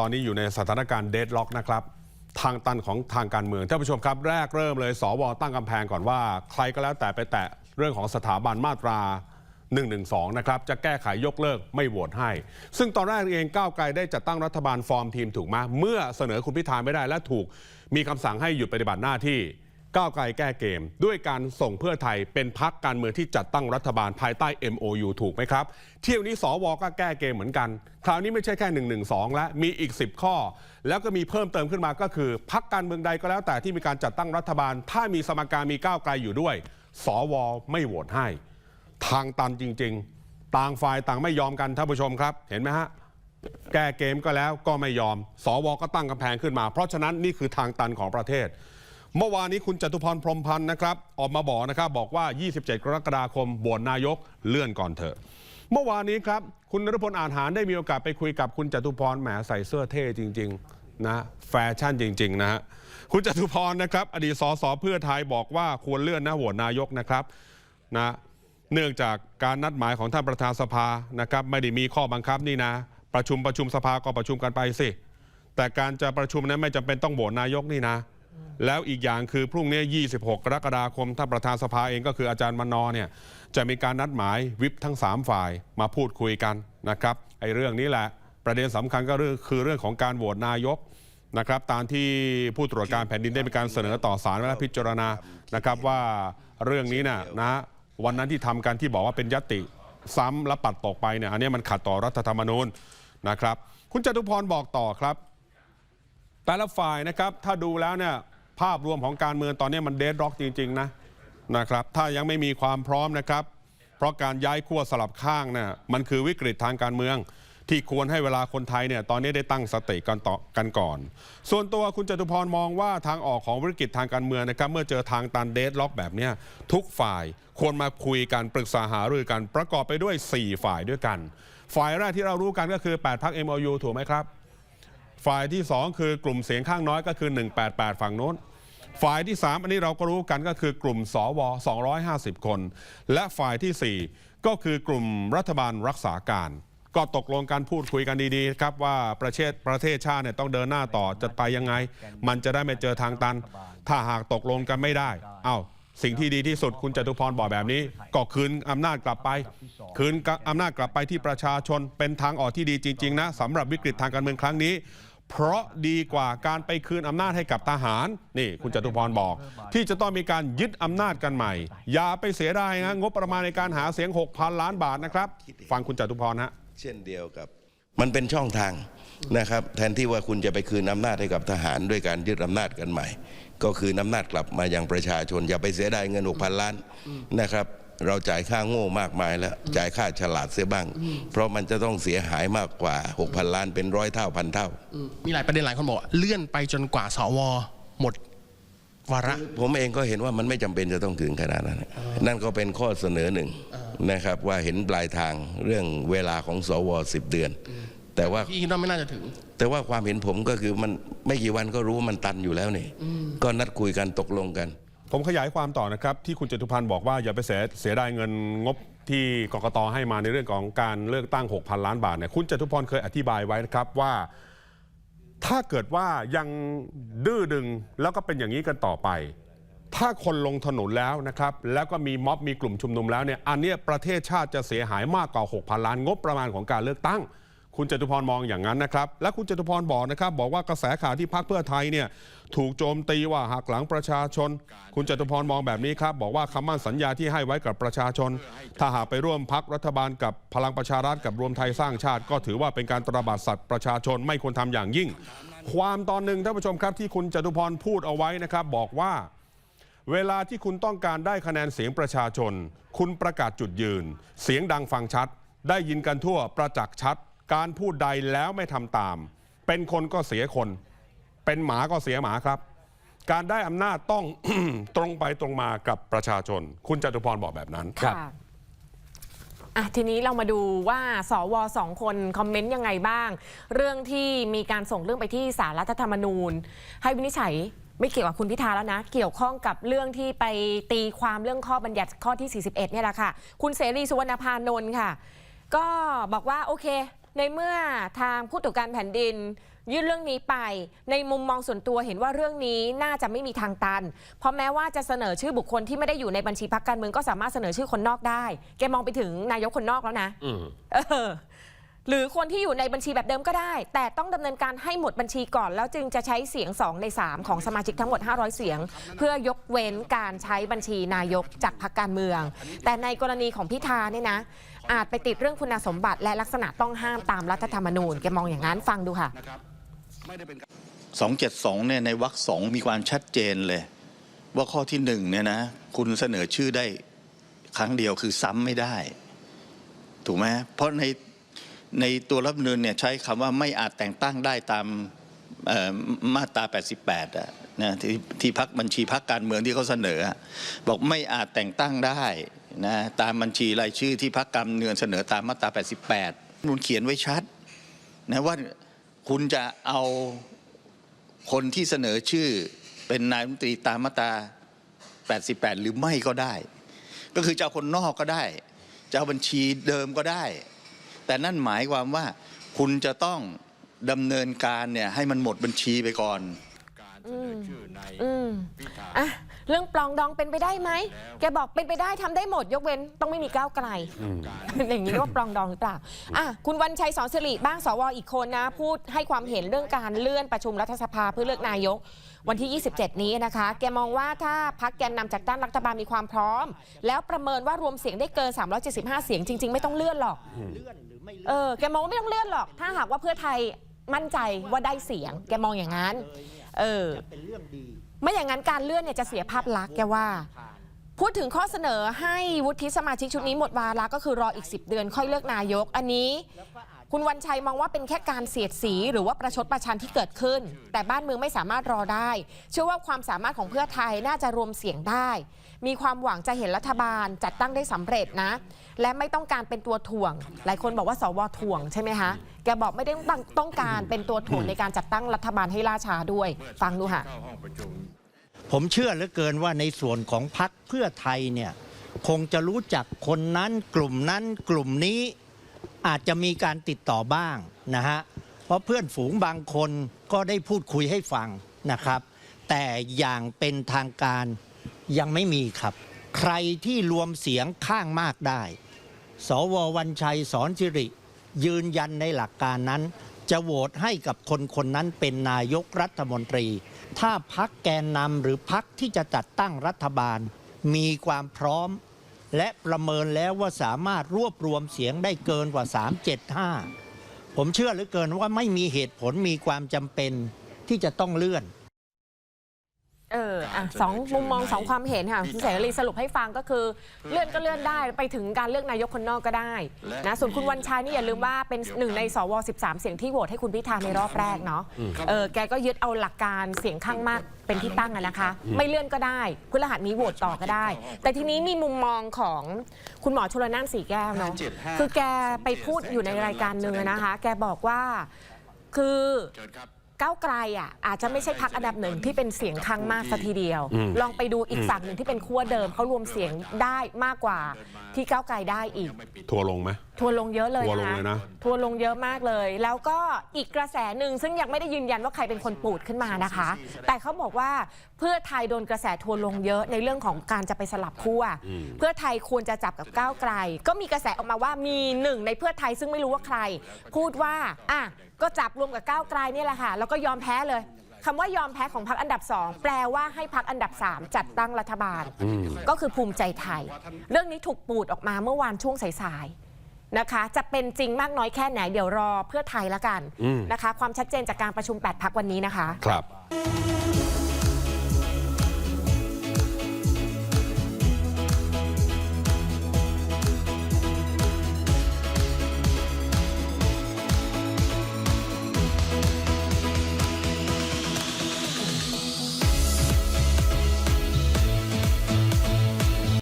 ตอนนี้อยู่ในสถานการณ์เดดล็อกนะครับ ทางตันของทางการเมืองท่านผู้ชมครับ แรกเริ่มเลย สวตั้งกำแพงก่อนว่า ใครก็แล้วแต่ไปแตะเรื่องของสถาบันมาตรา 112 นะครับ จะแก้ไขยกเลิกไม่โหวตให้ ซึ่งตอนแรกเองก้าวไกลได้จัดตั้งรัฐบาลฟอร์มทีมถูกไหมเมื่อเสนอคุณพิธาไม่ได้และถูกมีคำสั่งให้หยุดปฏิบัติหน้าที่ ก้าวไกลแก้เกม ด้วยการส่งเพื่อไทยเป็นพักการเมืองที่จัดตั้งรัฐบาลภายใต้ MOU ถูกไหมครับ เที่ยวนี้สวก็แก้เกมเหมือนกัน คราวนี้ไม่ใช่แค่1นึและมีอีก 10 ข้อ แล้วก็มีเพิ่มเติมขึ้นมาก็คือ พักการเมืองใดก็แล้วแต่ที่มีการจัดตั้งรัฐบาล ถ้ามีสมการมีก้าวไกลอยู่ด้วย สวไม่โหวตให้ ทางตันจริง ๆ ต่างฝ่ายต่างไม่ยอมกันท่านผู้ชมครับ เห็นไหมฮะแก้เกมก็แล้วก็ไม่ยอม สวก็ตั้งกำแพงขึ้นมา เพราะฉะนั้นนี่คือทางตันของประเทศ เมื่อวานนี้คุณจตุพรพรมพันธ์นะครับ ออกมาบอกนะครับ บอกว่า 27 กรกฎาคมโหวตนายกเลื่อนก่อนเถอะ เมื่อวานนี้ครับ คุณนรพลอาหารได้มีโอกาสไปคุยกับคุณจตุพรแหมใส่เสื้อเท่จริง ๆ นะ แฟชั่นจริง ๆ นะฮะคุณจตุพรนะครับ อดีตสสเพื่อไทยบอกว่าควรเลื่อนนะโหวตนายกนะครับนะเนื่องจากการนัดหมายของท่านประธานสภานะครับไม่ได้มีข้อบังคับนี่นะ ประชุมประชุมสภาก็ประชุมกันไปสิแต่การจะประชุมนั้นไม่จำเป็นต้องโหวตนายกนี่นะ แล้วอีกอย่างคือพรุ่งนี้ 26 กรกฎาคมท่านประธานสภาเองก็คืออาจารย์มนอเนี่ยจะมีการนัดหมายวิปทั้ง 3 ฝ่ายมาพูดคุยกันนะครับไอ้เรื่องนี้แหละประเด็นสำคัญก็คือเรื่องของการโหวตนายกนะครับตามที่ผู้ตรวจการแผ่นดินได้มีการเสนอต่อศาลไว้และพิจารณานะครับว่าเรื่องนี้น่ะนะวันนั้นที่ทำกันที่บอกว่าเป็นยติซ้ำและปัดตกไปเนี่ยอันนี้มันขัดต่อรัฐธรรมนูญนะครับ คุณจตุพรบอกต่อครับ แต่ละฝ่ายนะครับ ถ้าดูแล้วเนี่ยภาพรวมของการเมืองตอนนี้มันเดดร็อกจริง ๆ นะนะครับ ถ้ายังไม่มีความพร้อมนะครับ เพราะการย้ายขั้วสลับข้างเนี่ยมันคือวิกฤตทางการเมือง ที่ควรให้เวลาคนไทยเนี่ยตอนนี้ได้ตั้งสติกันต่อกันก่อน ส่วนตัวคุณจตุพรมองว่าทางออกของวิกฤตทางการเมืองนะครับ เมื่อเจอทางตันเดดล็อกแบบเนี้ยทุกฝ่ายควรมาคุยกันปรึกษาหารือกันประกอบไปด้วย 4 ฝ่ายด้วยกัน ฝ่ายแรกที่เรารู้กันก็คือ 8พัก MOU ถูกไหมครับ ฝ่ายที่ 2 คือกลุ่มเสียงข้างน้อยก็คือ 188 ฝั่งโน้น ฝ่ายที่ 3 อันนี้เราก็รู้กันก็คือกลุ่มสว 250 คน และฝ่ายทีสี่4 ก็คือกลุ่มรัฐบาลรักษาการ ก็ตกลงกันพูดคุยกันดีๆครับว่าประเทศประเทศชาติเนี่ยต้องเดินหน้าต่อจะไปยังไง มันจะได้ไม่เจอทางตัน ถ้าหากตกลงกันไม่ได้เอ้าสิ่งที่ดีที่สุดคุณจตุพรบอกแบบนี้ ก็คืนอำนาจกลับไป คืนอำนาจกลับไปที่ประชาชนเป็นทางออกที่ดีจริง ๆ นะสำหรับวิกฤตทางการเมืองครั้งนี้ เพราะดีกว่าการไปคืนอำนาจให้กับทหาร นี่คุณจตุพรบอก ที่จะต้องมีการยึดอำนาจกันใหม่ อย่าไปเสียดายนะงบประมาณในการหาเสียง 6,000 ล้านบาทนะครับ ฟังคุณจตุพรฮะเช่นเดียวกับ มันเป็นช่องทางนะครับ แทนที่ว่าคุณจะไปคืนอำนาจให้กับทหารด้วยการยึดอำนาจกันใหม่ ก็คืนอำนาจกลับมายังประชาชน อย่าไปเสียดายเงิน 6,000 ล้านนะครับ เราจ่ายค่าโง่มากมายแล้ว จ่ายค่าฉลาดเสียบ้าง เพราะมันจะต้องเสียหายมากกว่า 6,000 ล้านเป็นร้อยเท่าพันเท่า มีหลายประเด็นหลายคนบอกว่าเลื่อนไปจนกว่าสวหมดวาระผมเองก็เห็นว่ามันไม่จำเป็นจะต้องถึงขนาดนั้น นั่นก็เป็นข้อเสนอหนึ่งนะครับ ว่าเห็นปลายทางเรื่องเวลาของสวสิบเดือน แต่ว่าพี่คิดว่าไม่น่าจะถึง แต่ว่าความเห็นผมก็คือมันไม่กี่วันก็รู้ว่ามันตันอยู่แล้วนี่ก็นัดคุยกันตกลงกัน ผมขยายความต่อนะครับ ที่คุณจตุพันธ์บอกว่าอย่าไปเสียเสียดายเงินงบที่กกตให้มาในเรื่องของการเลือกตั้ง 6,000 ล้านบาทเนี่ยคุณจตุพรเคยอธิบายไว้นะครับว่า ถ้าเกิดว่ายังดื้อดึงแล้วก็เป็นอย่างนี้กันต่อไป ถ้าคนลงถนนแล้วนะครับ แล้วก็มีม็อบมีกลุ่มชุมนุมแล้วเนี่ยอันนี้ประเทศชาติจะเสียหายมากกว่า 6,000 ล้านงบประมาณของการเลือกตั้ง คุณจตุพรมองอย่างนั้นนะครับ และคุณจตุพรบอกนะครับ บอกว่ากระแสข่าวที่พักเพื่อไทยเนี่ยถูกโจมตีว่าหักหลังประชาชน คุณจตุพรมองแบบนี้ครับ บอกว่าคำมั่นสัญญาที่ให้ไว้กับประชาชน ถ้าหากไปร่วมพักรัฐบาลกับพลังประชารัฐกับรวมไทยสร้างชาติ ก็ถือว่าเป็นการตระบาดสัตว์ประชาชนไม่ควรทำอย่างยิ่ง ความตอนหนึ่งท่านผู้ชมครับที่คุณจตุพรพูดเอาไว้นะครับ บอกว่า เวลาที่คุณต้องการได้คะแนนเสียงประชาชน คุณประกาศจุดยืน เสียงดังฟังชัด ได้ยินกันทั่วประจักษ์ชัด การพูดใดแล้วไม่ทำตาม เป็นคนก็เสียคน เป็นหมาก็เสียหมาครับ การได้อำนาจต้อง ตรงไปตรงมากับประชาชน คุณจตุพรบอกแบบนั้นค่ะอะทีนี้เรามาดูว่าสวสองคนคอมเมนต์ยังไงบ้าง เรื่องที่มีการส่งเรื่องไปที่สารรัฐธรรมนูญ ให้วินิจฉัยไม่เกี่ยวกับคุณพิธาแล้วนะ เกี่ยวข้องกับเรื่องที่ไปตีความเรื่องข้อบัญญัติข้อที่ 41 เนี่ยแหละค่ะ คุณเสรีสุวรรณพานนท์ค่ะ ก็บอกว่าโอเค ในเมื่อทางผู้ตรวจการแผ่นดิน ยื่นเรื่องนี้ไป ในมุมมองส่วนตัวเห็นว่าเรื่องนี้น่าจะไม่มีทางตัน เพราะแม้ว่าจะเสนอชื่อบุคคลที่ไม่ได้อยู่ในบัญชีพักการเมืองก็สามารถเสนอชื่อคนนอกได้ แกมองไปถึงนายกคนนอกแล้วนะอืมเออ หรือคนที่อยู่ในบัญชีแบบเดิมก็ได้ แต่ต้องดำเนินการให้หมดบัญชีก่อน แล้วจึงจะใช้เสียง 2 ใน 3 ของสมาชิกทั้งหมด 500 เสียง เพื่อยกเว้นการใช้บัญชีนายกจากพรรคการเมือง แต่ในกรณีของพิธาเนี่ยนะ อาจไปติดเรื่องคุณสมบัติ และลักษณะต้องห้ามตามรัฐธรรมนูญแกมองอย่างนั้นฟังดูค่ะ272เนี่ยในวรรคสองมีความชัดเจนเลย ว่าข้อที่หนึ่งเนี่ยนะคุณเสนอชื่อได้ครั้งเดียวคือซ้ำไม่ได้ ถูกไหมเพราะใน ในตัวรัฐมนูญเนี่ยใช้คำว่าไม่อาจแต่งตั้งได้ตามมาตรา 88อะนะที่ที่พักบัญชีพักการเมืองที่เขาเสนอ บอกไม่อาจแต่งตั้งได้นะตามบัญชีรายชื่อที่พักการเมืองเสนอตามมาตรา 88นูนเขียนไว้ชัดนะว่าคุณจะเอาคนที่เสนอชื่อเป็นนายรัฐมนตรีตามมาตรา 88 หรือไม่ก็ได้ ก็คือจะเอาคนนอกก็ได้ จะเอาบัญชีเดิมก็ได้ แต่นั่นหมายความว่าคุณจะต้องดำเนินการเนี่ยให้มันหมดบัญชีไปก่อน อืมอะ เรื่องปลองดองเป็นไปได้ไหม แกบอกเป็นไปได้ทำได้หมด ยกเว้นต้องไม่มีก้าวไกล อย่างนี้เรียกว่าปลองดองหรือเปล่าอะคุณวันชัยสอนสิริบ้างสวอีกคนนะ พูดให้ความเห็นเรื่องการเลื่อนประชุมรัฐสภาเพื่อเลือกนายก วันที่ 27 นี้นะคะ แกมองว่าถ้าพักแกนนำจากด้านรัฐบาลมีความพร้อม แล้วประเมินว่ารวมเสียงได้เกิน 375 เสียงจริง ๆ ไม่ต้องเลื่อนหรอกเออแกมองว่าไม่ต้องเลื่อนหรอก ถ้าหากว่าเพื่อไทยมั่นใจว่าได้เสียง แกมองอย่างนั้น เออ ไม่อย่างนั้นการเลื่อนเนี่ยจะเสียภาพลักษณ์แกว่า พูดถึงข้อเสนอให้วุฒิสมาชิกชุดนี้หมดวาระก็คือรออีก 10 เดือนค่อยเลือกนายก อันนี้ คุณวันชัยมองว่าเป็นแค่การเสียดสี หรือว่าประชดประชันที่เกิดขึ้น แต่บ้านเมืองไม่สามารถรอได้ เชื่อว่าความสามารถของเพื่อไทยน่าจะรวมเสียงได้ มีความหวังจะเห็นรัฐบาลจัดตั้งได้สำเร็จนะ และไม่ต้องการเป็นตัวถ่วง หลายคนบอกว่าสวถ่วงใช่ไหมคะแกบอกไม่ได้ต้องต้องการเป็นตัวถ่วงในการจัดตั้งรัฐบาลให้ล่าช้าด้วย ฟังดูค่ะ ผมเชื่อเหลือเกินว่าในส่วนของพักเพื่อไทยเนี่ยคงจะรู้จักคนนั้นกลุ่มนั้นกลุ่มนี้อาจจะมีการติดต่อบ้างนะฮะเพราะเพื่อนฝูงบางคนก็ได้พูดคุยให้ฟังนะครับ แต่อย่างเป็นทางการยังไม่มีครับ ใครที่รวมเสียงข้างมากได้ สววันชัยสอนสิริ ยืนยันในหลักการนั้น จะโหวตให้กับคนคนนั้นเป็นนายกรัฐมนตรี ถ้าพักแกนนำหรือพักที่จะจัดตั้งรัฐบาล มีความพร้อม และประเมินแล้วว่าสามารถรวบรวมเสียงได้เกินกว่า 375 ผมเชื่อเหลือเกินว่าไม่มีเหตุผลมีความจำเป็นที่จะต้องเลื่อน เอออะสองมุมมองสองความเห็นค่ะคุณเสรีสรุปให้ฟังก็คือเลื่อนก็เลื่อนได้ไปถึงการเลือกนายกคนนอกก็ได้นะส่วนคุณวันชัยนี่อย่าลืมว่าเป็นหนึ่งในสว 13 เสียงที่โหวตให้คุณพิธาในรอบแรกเนาะเออแกก็ยึดเอาหลักการเสียงข้างมากเป็นที่ตั้งอะนะคะ ไม่เลื่อนก็ได้พฤหัสนี้โหวตต่อก็ได้ แต่ทีนี้มีมุมมองของคุณหมอชลนานสีแก้วเนาะคือแกไปพูดอยู่ในรายการหนึ่งอะนะคะ แกบอกว่าคือ ก้าวไกลอะอาจจะไม่ใช่พักอันดับหนึ่งที่เป็นเสียงข้างมากสัทีเดียว ลองไปดูอีกฝั่งหนึ่งที่เป็นขั้วเดิมเขารวมเสียงได้มากกว่าที่ก้าวไกลได้อีก ทัวร์ลงไหมทัวร์ลงเยอะเลยทัวร์ลงนะเลยนะ ทัวร์ลงเยอะมากเลย แล้วก็อีกกระแสหนึ่งซึ่งยังไม่ได้ยืนยันว่าใครเป็นคนปูดขึ้นมานะคะ แต่เขาบอกว่าเพื่อไทยโดนกระแสทัวร์ลงเยอะในเรื่องของการจะไปสลับขั้วเพื่อไทยควรจะจับกับก้าวไกล ก็มีกระแสออกมาว่ามีหนึ่งในเพื่อไทยซึ่งไม่รู้ว่าใคร พูดว่าอะก็จับรวมกับก้าวไกลเนี่ยแหละค่ะแล้วก็ยอมแพ้เลยคำว่ายอมแพ้ของพรรคอันดับสองแปลว่าให้พรรคอันดับสามจัดตั้งรัฐบาล ก็คือภูมิใจไทย เรื่องนี้ถูกปูดออกมาเมื่อวานช่วงสายๆ นะคะ จะเป็นจริงมากน้อยแค่ไหนเดี๋ยวรอเพื่อไทยละกันอืมนะคะ ความชัดเจนจากการประชุม8พักวันนี้นะคะ ครับ